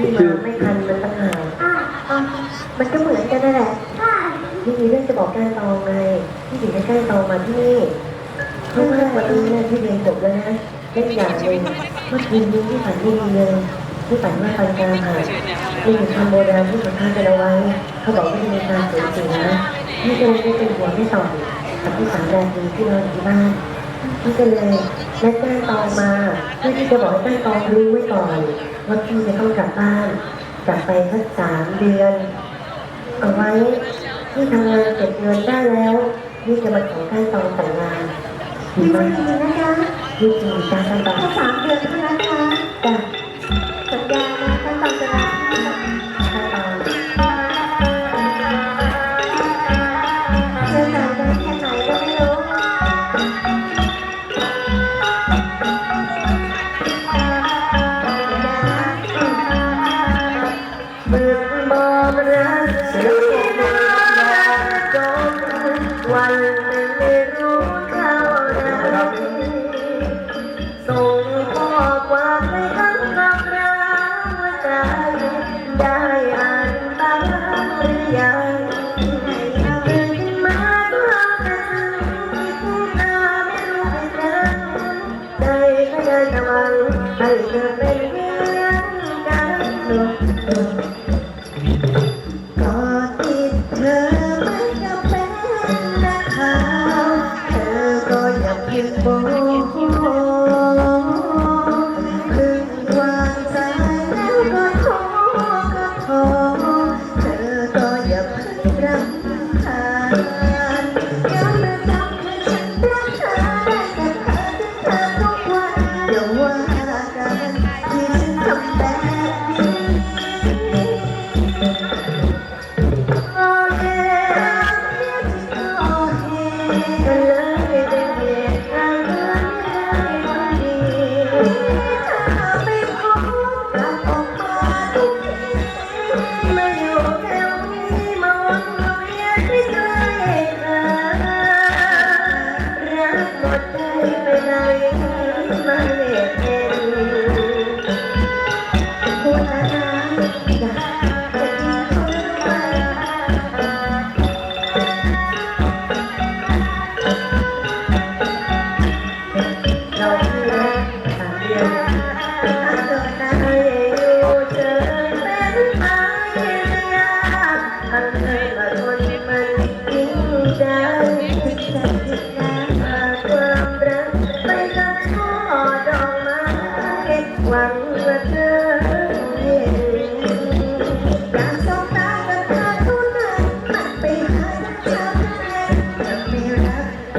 พี่มาไม่ทันมันตั้งหากอะอะมันก็เหมือนกันนั่นแหละพี่มีเรื่องจะบอกก้านตองไงพี่ถึงได้ก้านตองมาที่นี่เพราะว่าวันนี้เนี่ยพี่เรียนจบแล้วนะเล่นอย่างหนึ่งเมื่อคืนนี้พี่ฝันไม่ดีเลยพี่ฝันว่าปันกาหายมีอยู่คำโบราณที่เขาพากันเอาไว้เขาบอกว่าจะมีการสูญเสียพี่ก็เลยได้เป็นหัวไม่ต่อกับพี่สามแดนดีที่นอนอยู่ที่บ้าน พี่ก็เลยนัดก้านตองมาเพื่อที่จะบอกให้ก้านตองรู้ไว้ก่อนว่าพี่จะต้องกลับบ้าน กลับไปสักสามเดือน เอาไว้ที่ทำงานเก็บเงินได้แล้วนี่จะมาขอก้านตองแต่งงานดีดีไหมดีนะคะดีจริงจ้าก้านตองแค่สามเดือนเท่านั้นนะคะ รักเสียงจนวันไม่รู้เท่าไรส่งข้อความให้ทั้งกับเราใจได้อ่านบ้างหรือยังตื่นมาก็เป็นที่ตาไม่รู้ไม่เจอใจก็ได้แต่หวังให้เธอเป็นเพียงกัน บอกคื เร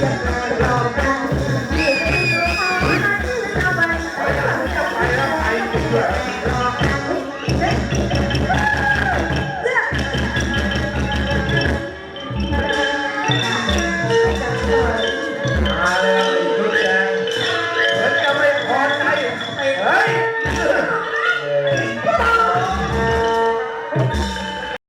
Yeah.